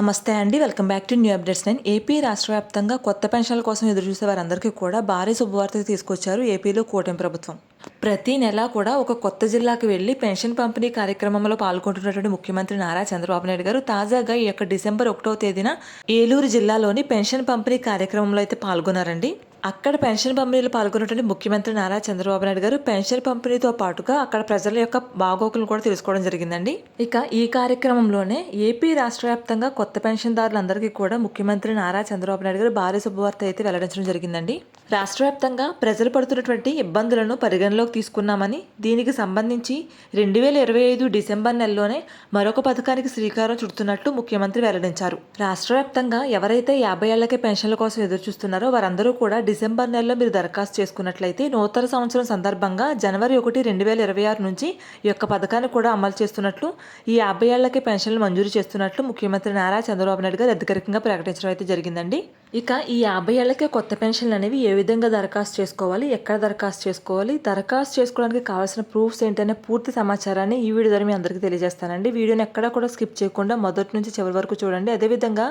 నమస్తే అండి. Welcome back to new updates. నేను ఏపీ రాష్ట్ర వ్యాప్తంగా కొత్త పెన్షన్ల కోసం ఎదురుచూసే వారందరికీ కూడా భారీ శుభవార్త తీసుకొచ్చారు ఏపీలో కూటమి ప్రభుత్వం. ప్రతి నెలా కూడా ఒక కొత్త జిల్లాకు వెళ్ళి పెన్షన్ పంపిణీ కార్యక్రమంలో పాల్గొంటున్నటువంటి ముఖ్యమంత్రి నారా చంద్రబాబు నాయుడు గారు తాజాగా ఈ యొక్క డిసెంబర్ ఒకటో తేదీన ఏలూరు జిల్లాలోని పెన్షన్ పంపిణీ కార్యక్రమంలో అయితే పాల్గొన్నారండి. అక్కడ పెన్షన్ పంపిణీలో పాల్గొన్నటువంటి ముఖ్యమంత్రి నారా చంద్రబాబు నాయుడు గారు పెన్షన్ పంపిణీతో పాటుగా అక్కడ ప్రజల యొక్క బాగోగులు కూడా తెలుసుకోవడం జరిగిందండి. ఇక ఈ కార్యక్రమంలోనే ఏపీ రాష్ట్ర వ్యాప్తంగా కొత్త పెన్షన్దారులందరికీ కూడా ముఖ్యమంత్రి నారా చంద్రబాబు నాయుడు గారు భారీ శుభవార్త అయితే వెల్లడించడం జరిగిందండి. రాష్ట్ర వ్యాప్తంగా ప్రజలు పడుతున్నటువంటి ఇబ్బందులను పరిగణలోకి తీసుకున్నామని దీనికి సంబంధించి రెండు వేల ఇరవై ఐదు డిసెంబర్ నెలలోనే మరొక పథకానికి శ్రీకారం చుడుతున్నట్టు ముఖ్యమంత్రి వెల్లడించారు. రాష్ట్ర వ్యాప్తంగా ఎవరైతే యాభై ఏళ్ళకే పెన్షన్ల కోసం ఎదురు చూస్తున్నారో వారందరూ కూడా డిసెంబర్ నెలలో మీరు దరఖాస్తు చేసుకున్నట్లయితే నూతన సంవత్సరం సందర్భంగా జనవరి ఒకటి రెండు వేల ఇరవై ఆరు నుంచి ఈ యొక్క పథకాన్ని కూడా అమలు చేస్తున్నట్లు ఈ యాభై ఏళ్ళకే పెన్షన్లు మంజూరు చేస్తున్నట్లు ముఖ్యమంత్రి నారా చంద్రబాబు నాయుడు గారు అధికారికంగా ప్రకటించడం అయితే జరిగిందండి. ఇక ఈ యాభై ఏళ్ళకే కొత్త పెన్షన్లు అనేవి ఏ విధంగా దరఖాస్తు చేసుకోవాలి ఎక్కడ దరఖాస్తు చేసుకోవాలి దరఖాస్తు చేసుకోవడానికి కావాల్సిన ప్రూఫ్స్ ఏంటనే పూర్తి సమాచారాన్ని ఈ వీడియో ద్వారా మీ అందరికీ తెలియజేస్తానండి. వీడియోని ఎక్కడ కూడా స్కిప్ చేయకుండా మొదటి నుంచి చివరి వరకు చూడండి. అదేవిధంగా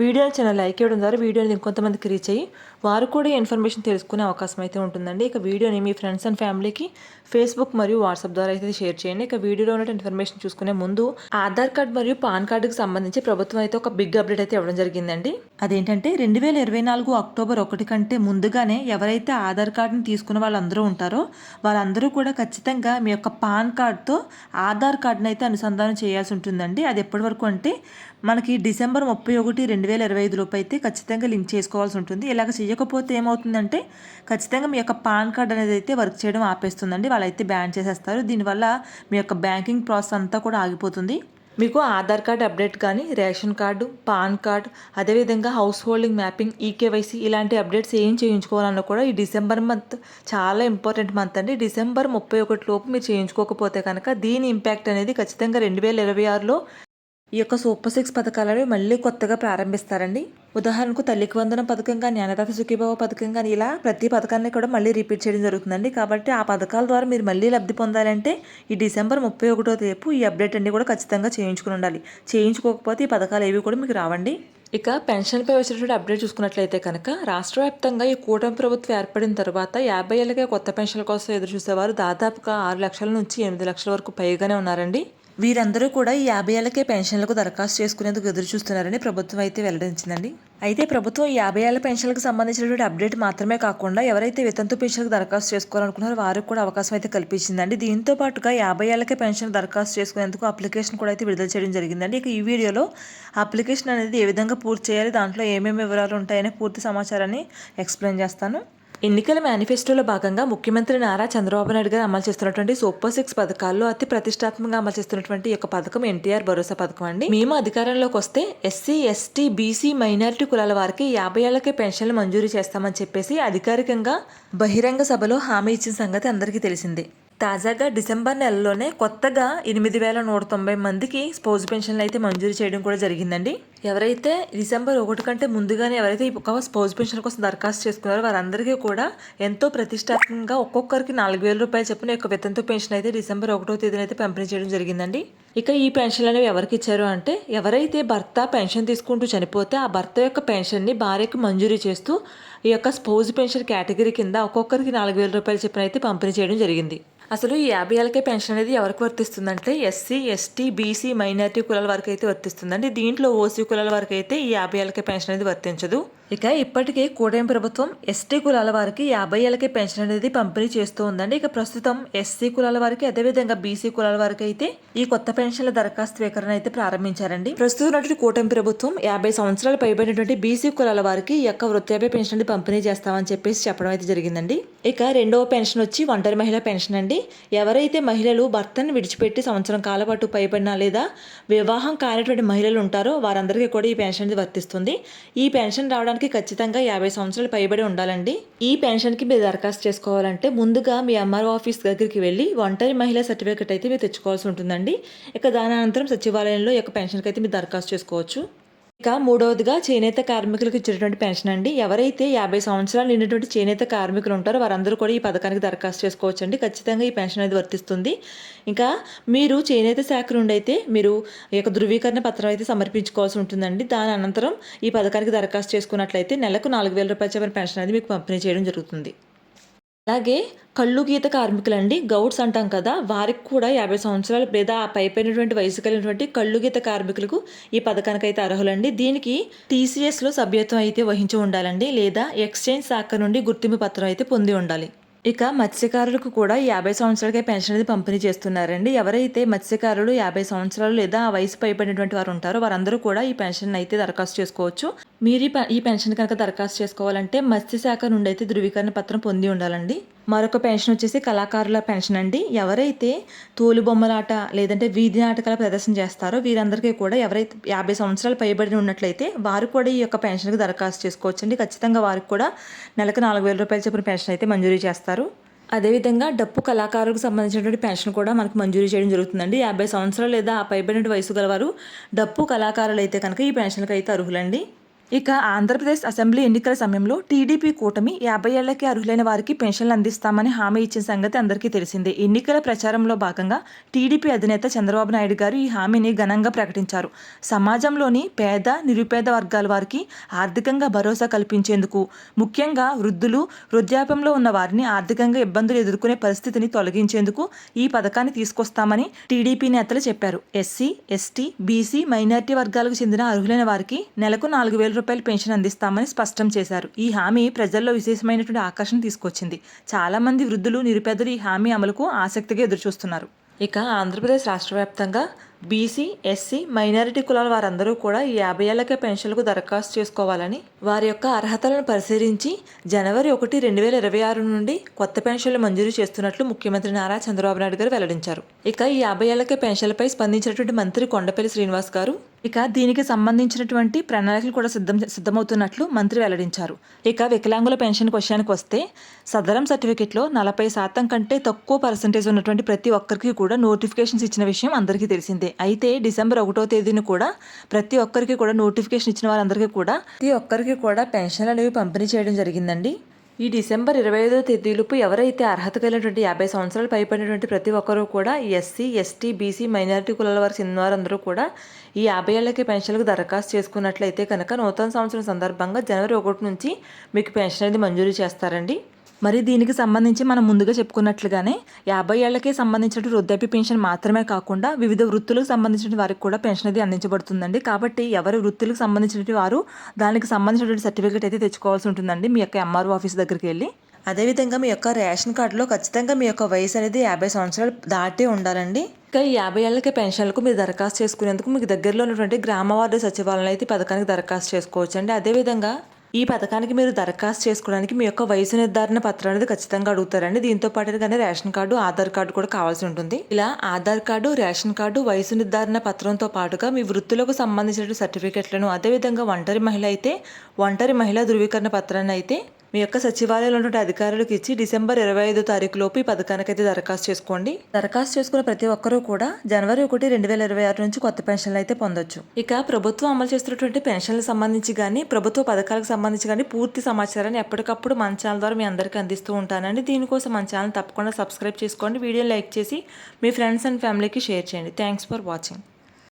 వీడియోలు చిన్న లైక్ ఇవ్వడం ద్వారా వీడియోని ఇంకొంతమందికి రీచ్ అయ్యి వారు కూడా ఇన్ఫర్మేషన్ తెలుసుకునే అవకాశం అయితే ఉంటుందండి. ఇక వీడియోని మీ ఫ్రెండ్స్ అండ్ ఫ్యామిలీకి ఫేస్బుక్ మరియు వాట్సాప్ ద్వారా అయితే షేర్ చేయండి. ఇక వీడియోలో ఉన్న ఇన్ఫర్మేషన్ చూసుకునే ముందు ఆధార్ కార్డ్ మరియు పాన్ కార్డుకి సంబంధించి ప్రభుత్వం అయితే ఒక బిగ్ అప్డేట్ అయితే ఇవ్వడం జరిగిందండి. అదేంటంటే రెండు వేల ఇరవై నాలుగు అక్టోబర్ ఒకటి కంటే ముందుగానే ఎవరైతే ఆధార్ కార్డుని తీసుకున్న వాళ్ళందరూ ఉంటారో వాళ్ళందరూ కూడా ఖచ్చితంగా మీ యొక్క పాన్ కార్డ్తో ఆధార్ కార్డుని అయితే అనుసంధానం చేయాల్సి ఉంటుందండి. అది ఎప్పటి వరకు అంటే మనకి డిసెంబర్ ముప్పై ఒకటి రెండు వేల ఇరవై ఐదు లోపు అయితే ఖచ్చితంగా లింక్ చేసుకోవాల్సి ఉంటుంది. ఇలాగ చేయకపోతే ఏమవుతుందంటే ఖచ్చితంగా మీ యొక్క పాన్ కార్డ్ అనేది అయితే వర్క్ చేయడం ఆపేస్తుందండి. వాళ్ళైతే బ్యాన్ చేసేస్తారు. దీనివల్ల మీ యొక్క బ్యాంకింగ్ ప్రాసెస్ అంతా కూడా ఆగిపోతుంది. మీకు ఆధార్ కార్డ్ అప్డేట్ కానీ రేషన్ కార్డు పాన్ కార్డ్ అదేవిధంగా house holding mapping e K Y C ఇలాంటి అప్డేట్స్ ఏం చేయించుకోవాలన్నా కూడా ఈ డిసెంబర్ మంత్ చాలా ఇంపార్టెంట్ మంత్ అండి. డిసెంబర్ ముప్పై ఒకటి లోపు మీరు చేయించుకోకపోతే కనుక దీని ఇంపాక్ట్ అనేది ఖచ్చితంగా రెండు వేల ఇరవై ఆరులో ఈ యొక్క సూపర్ సిక్స్ పథకాలను మళ్ళీ కొత్తగా ప్రారంభిస్తారండి. ఉదాహరణకు తల్లికి వందనం పథకం కానీ అన్నదాత సుఖీభావ పథకం కానీ ఇలా ప్రతి పథకాన్ని కూడా మళ్ళీ రిపీట్ చేయడం జరుగుతుందండి. కాబట్టి ఆ పథకాల ద్వారా మీరు మళ్ళీ లబ్ధి పొందాలంటే ఈ డిసెంబర్ ముప్పై ఒకటో రేపు ఈ అప్డేట్ అన్ని కూడా ఖచ్చితంగా చేయించుకుని ఉండాలి. చేయించుకోకపోతే ఈ పథకాలు ఏవి కూడా మీకు రావండి. ఇక పెన్షన్పై వచ్చినటువంటి అప్డేట్ చూసుకున్నట్లయితే కనుక రాష్ట్ర వ్యాప్తంగా ఈ కూటమి ప్రభుత్వం ఏర్పడిన తర్వాత యాభై ఏళ్ళకే కొత్త పెన్షన్ల కోసం ఎదురు చూసేవారు దాదాపుగా ఆరు లక్షల నుంచి ఎనిమిది లక్షల వరకు పైగానే ఉన్నారండి. వీరందరూ కూడా ఈ యాభై ఏళ్ళకే పెన్షన్లకు దరఖాస్తు చేసుకునేందుకు ఎదురు చూస్తున్నారని ప్రభుత్వం అయితే వెల్లడించిందండి. అయితే ప్రభుత్వం ఈ యాభై ఏళ్ళ పెన్షన్లకు సంబంధించినటువంటి అప్డేట్ మాత్రమే కాకుండా ఎవరైతే వితంతు పెన్షన్లకు దరఖాస్తు చేసుకోవాలనుకున్నారో వారికి కూడా అవకాశం అయితే కల్పించిందండి. దీంతో పాటుగా యాభై ఏళ్ళకే పెన్షన్ దరఖాస్తు చేసుకునేందుకు అప్లికేషన్ కూడా అయితే విడుదల చేయడం జరిగిందండి. ఇక ఈ వీడియోలో అప్లికేషన్ అనేది ఏ విధంగా పూర్తి చేయాలి దాంట్లో ఏమేమి వివరాలు ఉంటాయనే పూర్తి సమాచారాన్ని ఎక్స్ప్లెయిన్ చేస్తాను. ఎన్నికల మేనిఫెస్టోలో భాగంగా ముఖ్యమంత్రి నారా చంద్రబాబు నాయుడు గారు అమలు చేస్తున్నటువంటి సూపర్ సిక్స్ పథకాల్లో అతి ప్రతిష్టాత్మకంగా అమలు చేస్తున్నటువంటి ఒక యొక్క పథకం ఎన్టీఆర్ భరోసా పథకం అండి. మేము అధికారంలోకి వస్తే ఎస్సీ ఎస్టీ బీసీ మైనారిటీ కులాల వారికి యాభై ఏళ్ళకే పెన్షన్లు మంజూరు చేస్తామని చెప్పేసి అధికారికంగా బహిరంగ సభలో హామీ ఇచ్చిన సంగతి అందరికీ తెలిసిందే. తాజాగా డిసెంబర్ నెలలోనే కొత్తగా ఎనిమిది వేల నూట తొంభై మందికి స్పోజ్ పెన్షన్లు అయితే మంజూరు చేయడం కూడా జరిగిందండి. ఎవరైతే డిసెంబర్ ఒకటి కంటే ముందుగానే ఎవరైతే ఒక స్పోజ్ పెన్షన్ కోసం దరఖాస్తు చేసుకున్నారో వారందరికీ కూడా ఎంతో ప్రతిష్టాత్మకంగా ఒక్కొక్కరికి నాలుగు వేల రూపాయలు చెప్పిన యొక్క వితంతు పెన్షన్ అయితే డిసెంబర్ ఒకటో తేదీన అయితే పంపిణీ చేయడం జరిగిందండి. ఇక ఈ పెన్షన్లు అనేవి ఎవరికి ఇచ్చారు అంటే ఎవరైతే భర్త పెన్షన్ తీసుకుంటూ చనిపోతే ఆ భర్త యొక్క పెన్షన్ని భార్యకు మంజూరు చేస్తూ ఈ యొక్క స్పోజ్ పెన్షన్ కేటగిరీ కింద ఒక్కొక్కరికి నాలుగు వేల రూపాయలు చెప్పిన అయితే పంపిణీ చేయడం జరిగింది. అసలు ఈ యాభై ఏళ్ళకే పెన్షన్ అనేది ఎవరికి వర్తిస్తుందంటే ఎస్సీ ఎస్టీ బీసీ మైనారిటీ కులాల వరకు అయితే వర్తిస్తుందండి. దీంట్లో ఓసీ కులాల వరకు అయితే ఈ యాభై ఏళ్ళకే పెన్షన్ అనేది వర్తించదు. ఇక ఇప్పటికే కూటమి ప్రభుత్వం ఎస్టీ కులాల వారికి యాభై ఏళ్ళకే పెన్షన్ అనేది పంపిణీ చేస్తూ ఉందండి. ఇక ప్రస్తుతం ఎస్సీ కులాల వారికి అదేవిధంగా బీసీ కులాల వారికి అయితే ఈ కొత్త పెన్షన్ల దరఖాస్తు స్వీకరణ అయితే ప్రారంభించారండి. ప్రస్తుతం ఉన్నటువంటి కూటమి ప్రభుత్వం యాభై సంవత్సరాలు పైబడినటువంటి బీసీ కులాల వారికి యొక్క వృత్తాభ్య పెన్షన్ పంపిణీ చేస్తామని చెప్పేసి చెప్పడం అయితే జరిగిందండి. ఇక రెండవ పెన్షన్ వచ్చి ఒంటరి మహిళ పెన్షన్ అండి. ఎవరైతే మహిళలు భర్తను విడిచిపెట్టి సంవత్సరం కాలపాటు పైబడిన లేదా వివాహం కానిటువంటి మహిళలు ఉంటారో వారందరికీ కూడా ఈ పెన్షన్ వర్తిస్తుంది. ఈ పెన్షన్ రావడానికి ఖచ్చితంగా యాభై సంవత్సరాలు పైబడి ఉండాలండి. ఈ పెన్షన్కి మీరు దరఖాస్తు చేసుకోవాలంటే ముందుగా మీ ఎంఆర్ఓ ఆఫీస్ దగ్గరికి వెళ్ళి ఒంటరి మహిళా సర్టిఫికేట్ అయితే మీరు తెచ్చుకోవాల్సి ఉంటుందండి. ఇక దాని అనంతరం సచివాలయంలో యొక్క పెన్షన్కి అయితే మీరు దరఖాస్తు చేసుకోవచ్చు. ఇక మూడవదిగా చేనేత కార్మికులకు ఇచ్చినటువంటి పెన్షన్ అండి. ఎవరైతే యాభై సంవత్సరాలు నిండినటువంటి చేనేత కార్మికులు ఉంటారో వారందరూ కూడా ఈ పథకానికి దరఖాస్తు చేసుకోవచ్చు అండి ఖచ్చితంగా ఈ పెన్షన్ అనేది వర్తిస్తుంది. ఇంకా మీరు చేనేత శాఖ నుండి అయితే మీరు ఈ యొక్క ధృవీకరణ పత్రం అయితే సమర్పించుకోవాల్సి ఉంటుందండి. దాని అనంతరం ఈ పథకానికి దరఖాస్తు చేసుకున్నట్లయితే నెలకు నాలుగు వేల రూపాయల పెన్షన్ అనేది మీకు పంపిణీ చేయడం జరుగుతుంది. అలాగే కళ్ళు గీత కార్మికులండి గౌడ్స్ అంటాం కదా వారికి కూడా యాభై సంవత్సరాలు లేదా ఆ పైపోయినటువంటి వయసు కలిగినటువంటి కళ్ళు గీత కార్మికులకు ఈ పథకానికి అయితే అర్హులండి. దీనికి టీసీఎస్లో సభ్యత్వం అయితే వహించి ఉండాలండి లేదా ఎక్స్చేంజ్ శాఖ నుండి గుర్తింపు పత్రం అయితే పొంది ఉండాలి. ఇక మత్స్యకారులకు కూడా యాభై సంవత్సరాలకే పెన్షన్ అనేది పంపిణీ చేస్తున్నారండి. ఎవరైతే మత్స్యకారులు యాభై సంవత్సరాలు లేదా ఆ వయసు పైబడినటువంటి వారు ఉంటారో వారందరూ కూడా ఈ పెన్షన్ అయితే దరఖాస్తు చేసుకోవచ్చు. మీరు ఈ ఈ పెన్షన్ కనుక దరఖాస్తు చేసుకోవాలంటే మత్స్యశాఖ నుండి అయితే ధృవీకరణ పత్రం పొంది ఉండాలండి. మరొక పెన్షన్ వచ్చేసి కళాకారుల పెన్షన్ అండి. ఎవరైతే తోలు బొమ్మలాట లేదంటే వీధి నాటకాల ప్రదర్శన చేస్తారో వీరందరికీ కూడా ఎవరైతే యాభై సంవత్సరాలు పైబడి ఉన్నట్లయితే వారు కూడా ఈ యొక్క పెన్షన్కి దరఖాస్తు చేసుకోవచ్చండి. ఖచ్చితంగా వారికి కూడా నెలకు నాలుగు వేల రూపాయలు చెప్పిన పెన్షన్ అయితే మంజూరీ చేస్తారు. అదేవిధంగా డప్పు కళాకారులకు సంబంధించినటువంటి పెన్షన్ కూడా మనకు మంజూరు చేయడం జరుగుతుందండి. యాభై సంవత్సరాలు లేదా ఆ పైబడిన వయసు గలవారు డప్పు కళాకారులు అయితే కనుక ఈ పెన్షన్కి అయితే అర్హులండి. ఇక ఆంధ్రప్రదేశ్ అసెంబ్లీ ఎన్నికల సమయంలో టీడీపీ కూటమి యాభై ఏళ్ళకి అర్హులైన వారికి పెన్షన్లు అందిస్తామని హామీ ఇచ్చిన సంగతి అందరికీ తెలిసిందే. ఎన్నికల ప్రచారంలో భాగంగా టీడీపీ అధినేత చంద్రబాబు నాయుడు గారు ఈ హామీని ఘనంగా ప్రకటించారు. సమాజంలోని పేద నిరుపేద వర్గాల వారికి ఆర్థికంగా భరోసా కల్పించేందుకు ముఖ్యంగా వృద్ధులు వృద్ధాప్యంలో ఉన్న వారిని ఆర్థికంగా ఇబ్బందులు ఎదుర్కొనే పరిస్థితిని తొలగించేందుకు ఈ పథకాన్ని తీసుకొస్తామని టీడీపీ నేతలు చెప్పారు. ఎస్సీ ఎస్టీ బీసీ మైనారిటీ వర్గాలకు చెందిన అర్హులైన వారికి నెలకు నాలుగు వేల రూపాయలు పెన్షన్ అందిస్తామని స్పష్టం చేశారు. ఈ హామీ ప్రజల్లో విశేషమైనటువంటి ఆకర్షణ తీసుకొచ్చింది. చాలా మంది వృద్ధులు నిరుపేదలు ఈ హామీ అమలుకు ఆసక్తిగా ఎదురుచూస్తున్నారు. ఇక ఆంధ్రప్రదేశ్ రాష్ట్ర వ్యాప్తంగా బీసీ ఎస్సీ మైనారిటీ కులాల వారందరూ కూడా ఈ యాభై ఏళ్ళకే పెన్షన్లకు దరఖాస్తు చేసుకోవాలని వారి యొక్క అర్హతలను పరిశీలించి జనవరి ఒకటి రెండు వేల ఇరవై ఆరు నుండి కొత్త పెన్షన్లు మంజూరు చేస్తున్నట్లు ముఖ్యమంత్రి నారా చంద్రబాబు నాయుడు గారు వెల్లడించారు. ఇక ఈ యాభై ఏళ్ళకే పెన్షన్లపై స్పందించినటువంటి మంత్రి కొండపల్లి శ్రీనివాస్ గారు ఇక దీనికి సంబంధించినటువంటి ప్రణాళికలు కూడా సిద్ధం సిద్ధమవుతున్నట్లు మంత్రి వెల్లడించారు. ఇక వికలాంగుల పెన్షన్ విషయానికి వస్తే సదరం సర్టిఫికెట్లో నలభై శాతం కంటే తక్కువ పర్సంటేజ్ ఉన్నటువంటి ప్రతి ఒక్కరికి కూడా నోటిఫికేషన్స్ ఇచ్చిన విషయం అందరికీ తెలిసిందే. అయితే డిసెంబర్ ఒకటో తేదీని కూడా ప్రతి ఒక్కరికి కూడా నోటిఫికేషన్ ఇచ్చిన వారందరికీ కూడా ప్రతి ఒక్కరికి కూడా పెన్షన్లు అనేవి పంపిణీ చేయడం జరిగిందండి. ఈ డిసెంబర్ ఇరవై ఐదో తేదీలోపు ఎవరైతే అర్హత కలిగినటువంటి యాభై సంవత్సరాలు పైబడినటువంటి ప్రతి ఒక్కరూ కూడా ఎస్సీ ఎస్టీ బీసీ మైనారిటీ కులాల వారు చెందిన వారందరూ కూడా ఈ యాభై ఏళ్ళకి పెన్షన్లకు దరఖాస్తు చేసుకున్నట్లయితే కనుక నూతన సంవత్సరం సందర్భంగా జనవరి ఒకటి నుంచి మీకు పెన్షన్ అనేది మంజూరు చేస్తారండి. మరి దీనికి సంబంధించి మనం ముందుగా చెప్పుకున్నట్లుగానే యాభై ఏళ్ళకే సంబంధించిన వృద్ధాప్య పెన్షన్ మాత్రమే కాకుండా వివిధ వృత్తులకు సంబంధించిన వారికి కూడా పెన్షన్ అది అందించబడుతుందండి. కాబట్టి ఎవరి వృత్తులకు సంబంధించిన వారు దానికి సంబంధించినటువంటి సర్టిఫికేట్ అయితే తెచ్చుకోవాల్సి ఉంటుందండి మీ యొక్క ఎంఆర్ఓ ఆఫీస్ దగ్గరికి వెళ్ళి. అదేవిధంగా మీ యొక్క రేషన్ కార్డులో ఖచ్చితంగా మీ యొక్క వయసు అనేది యాభై సంవత్సరాలు దాటే ఉండాలండి. ఇంకా ఈ యాభై ఏళ్ళకి పెన్షన్లకు మీరు దరఖాస్తు చేసుకునేందుకు మీకు దగ్గరలో ఉన్నటువంటి గ్రామ వార్డు సచివాలయం అయితే పథకానికి దరఖాస్తు చేసుకోవచ్చు అండి అదేవిధంగా ఈ పథకానికి మీరు దరఖాస్తు చేసుకోవడానికి మీ యొక్క వయసు నిర్ధారణ పత్రం అనేది ఖచ్చితంగా అడుగుతారండి. దీంతో పాటుగానే రేషన్ కార్డు ఆధార్ కార్డు కూడా కావాల్సి ఉంటుంది. ఇలా ఆధార్ కార్డు రేషన్ కార్డు వయసు నిర్ధారణ పత్రంతో పాటుగా మీ వృత్తులకు సంబంధించిన సర్టిఫికెట్లను అదేవిధంగా ఒంటరి మహిళ అయితే ఒంటరి మహిళా ధృవీకరణ పత్రాన్ని అయితే మీ యొక్క సచివాలయంలో ఉన్నటువంటి అధికారులకు ఇచ్చి డిసెంబర్ ఇరవై ఐదో తారీఖు లోపు ఈ పథకానికి అయితే దరఖాస్తు చేసుకోండి. దరఖాస్తు చేసుకున్న ప్రతి ఒక్కరూ కూడా జనవరి ఒకటి రెండు వేల ఇరవై ఆరు నుంచి కొత్త పెన్షన్లు అయితే పొందొచ్చు. ఇక ప్రభుత్వం అమలు చేస్తున్నటువంటి పెన్షన్లకు సంబంధించి కానీ ప్రభుత్వ పథకాలకు సంబంధించి కానీ పూర్తి సమాచారాన్ని ఎప్పటికప్పుడు మన ఛానల్ ద్వారా మీ అందరికీ అందిస్తూ ఉంటానండి. దీనికోసం మన ఛానల్ తప్పకుండా సబ్స్క్రైబ్ చేసుకోండి. వీడియో లైక్ చేసి మీ ఫ్రెండ్స్ అండ్ ఫ్యామిలీకి షేర్ చేయండి. Thanks for watching.